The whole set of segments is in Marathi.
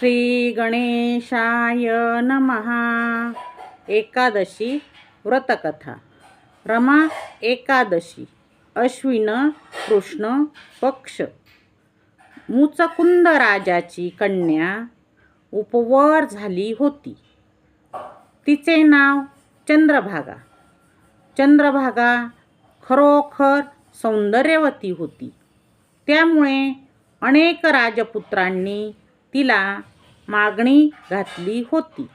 श्री गणेशाय नमहा एकादशी व्रतकथा। रमा एकादशी। अश्विन कृष्ण पक्ष। मुचकुंद राजाची कन्या उपवर झाली होती. तिचे नाव चंद्रभागा। चंद्रभागा खरोखर सौंदर्यवती होती. त्यामुळे अनेक राजपुत्रांनी तिला मागणी घातली होती.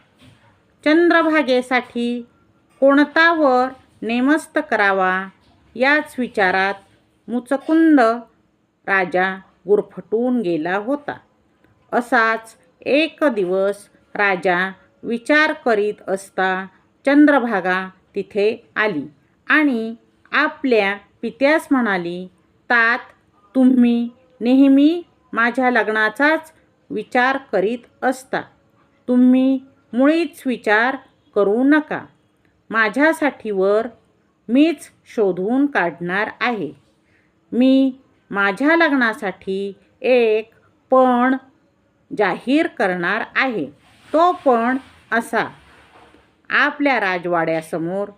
चंद्रभागेसाठी कोणता वर नेमस्त करावा याच विचारात मुचकुंद राजा गुरफटून गेला होता. असाच एक दिवस राजा विचार करीत असता चंद्रभागा तिथे आली आणि आपल्या पित्यास म्हणाली तात तुम्ही नेहमी माझ्या लग्नाचाच विचार करीत असता. तुम्ही मुळीच विचार करू नका. माझ्यासाठी वर मीच शोधून काढणार आहे. मी माझ्या लग्नासाठी एक पण जाहीर करणार आहे. तो पण असा. आपल्या राजवाड्यासमोर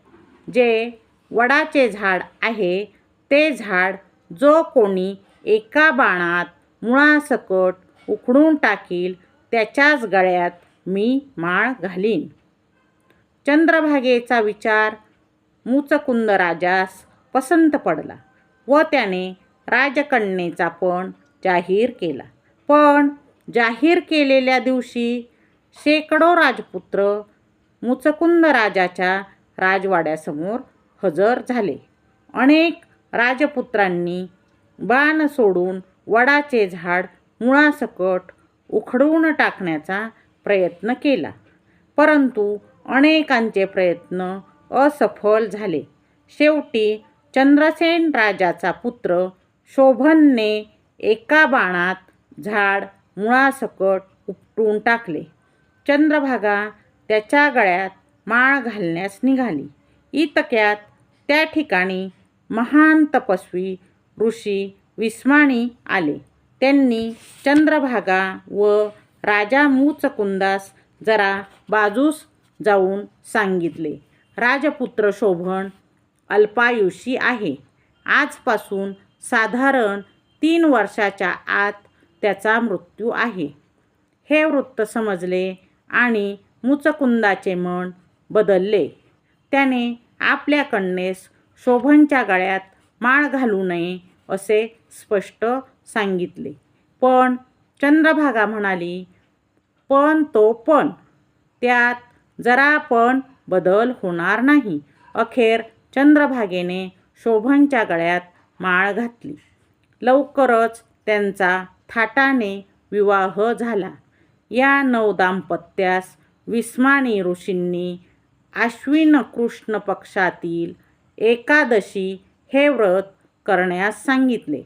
जे वडाचे झाड आहे ते झाड जो कोणी एका बाणात मुळासकट उखडून टाकील त्याच्याच गळ्यात मी माळ घालीन. चंद्रभागेचा विचार मुचकुंद राजास पसंत पडला व त्याने राजकन्येचा पण जाहीर केला. पण जाहीर केलेल्या दिवशी शेकडो राजपुत्र मुचकुंद राजाच्या राजवाड्यासमोर हजर झाले. अनेक राजपुत्रांनी बाण सोडून वडाचे झाड मुळासकट उखडून टाकण्याचा प्रयत्न केला. परंतु अनेकांचे प्रयत्न असफल झाले. शेवटी चंद्रसेन राजाचा पुत्र शोभनने एका बाणात झाड मुळासकट उपटून टाकले. चंद्रभागा त्याच्या गळ्यात माळ घालण्यास निघाली. इतक्यात त्या ठिकाणी महान तपस्वी ऋषी विस्माणी आले. त्यांनी चंद्रभागा व राजा मुचकुंदास जरा बाजूस जाऊन सांगितले राजपुत्र शोभन अल्पायुषी आहे. आजपासून साधारण तीन वर्षाच्या आत त्याचा मृत्यू आहे. हे वृत्त समजले आणि मुचकुंदाचे मन बदलले. त्याने आपल्या कन्येस शोभनच्या गळ्यात माळ घालू नये असे स्पष्ट सांगितले. पण चंद्रभागा म्हणाली पण तो पण. त्यात जरा पण बदल होणार नाही. अखेर चंद्रभागेने शोभनच्या गळ्यात माळ घातली. लवकरच त्यांचा थाटाने विवाह झाला. या नवदाम्पत्यास विस्मानी ऋषींनी आश्विन कृष्ण पक्षातील एकादशी हे व्रत करण्यास सांगितले.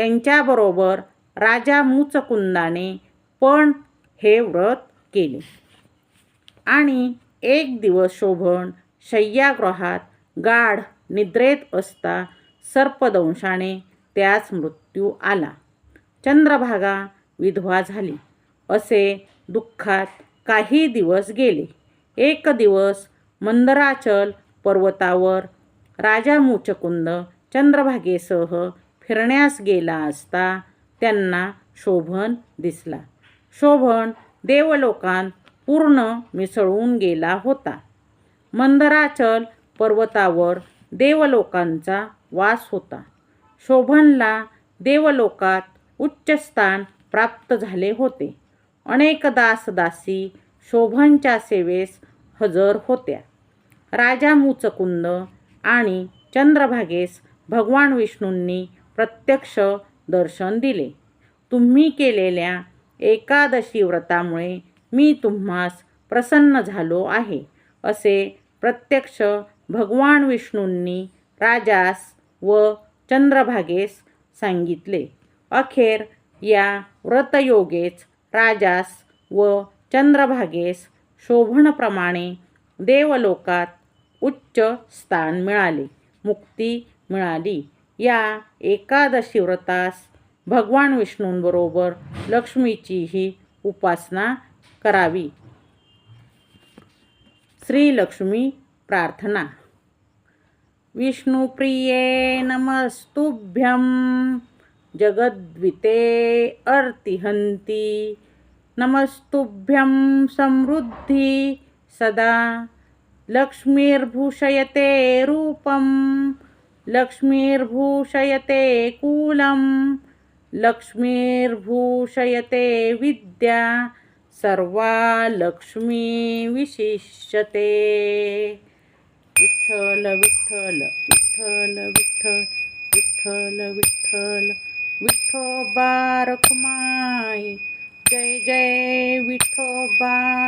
त्यांच्याबरोबर राजा मुचकुंदाने पण हे व्रत केले. आणि एक दिवस शोभन शय्यागृहात गाढ निद्रेत असता सर्पदंशाने त्यास मृत्यू आला. चंद्रभागा विधवा झाली. असे दुःखात काही दिवस गेले. एक दिवस मंदराचल पर्वतावर राजा मुचकुंद चंद्रभागेसह फिरण्यास गेला असता त्यांना शोभन दिसला. शोभन देवलोकांत पूर्ण मिसळून गेला होता. मंदराचल पर्वतावर देवलोकांचा वास होता. शोभनला देवलोकात उच्च स्थान प्राप्त झाले होते. अनेक दासदासी शोभनच्या सेवेस हजर होत्या. राजा मुचकुंद आणि चंद्रभागेस भगवान विष्णूंनी प्रत्यक्ष दर्शन दिले. तुम्ही केलेल्या एकादशी व्रतामुळे मी तुम्हास प्रसन्न झालो आहे असे प्रत्यक्ष भगवान विष्णूंनी राजास व चंद्रभागेस सांगितले. अखेर या व्रतयोगेच राजास व चंद्रभागेस शोभणप्रमाणे देवलोकात उच्च स्थान मिळाले मुक्ती मिळाली. या एकादशी व्रतास भगवान विष्णूंबरोबर लक्ष्मीचीही उपासना करावी. श्रीलक्ष्मी प्रार्थना. विष्णुप्रिये नमस्तुभ्यं. जगद्विते अर्तिहन्ति. नमस्तुभ्यं समृद्धि सदा. लक्ष्मीर्भूषयते रूपं लक्ष्मीर्भूषयते कूलं लक्ष्मीर्भूषयते विद्या। सर्वा लक्ष्मी विशिष्यते। विठ्ठल विठ्ठल विठ्ठल विठ्ठल विठ्ठल विठ्ठल। विठ्ठोबा रखुमाई जय जय विठ्ठोबा।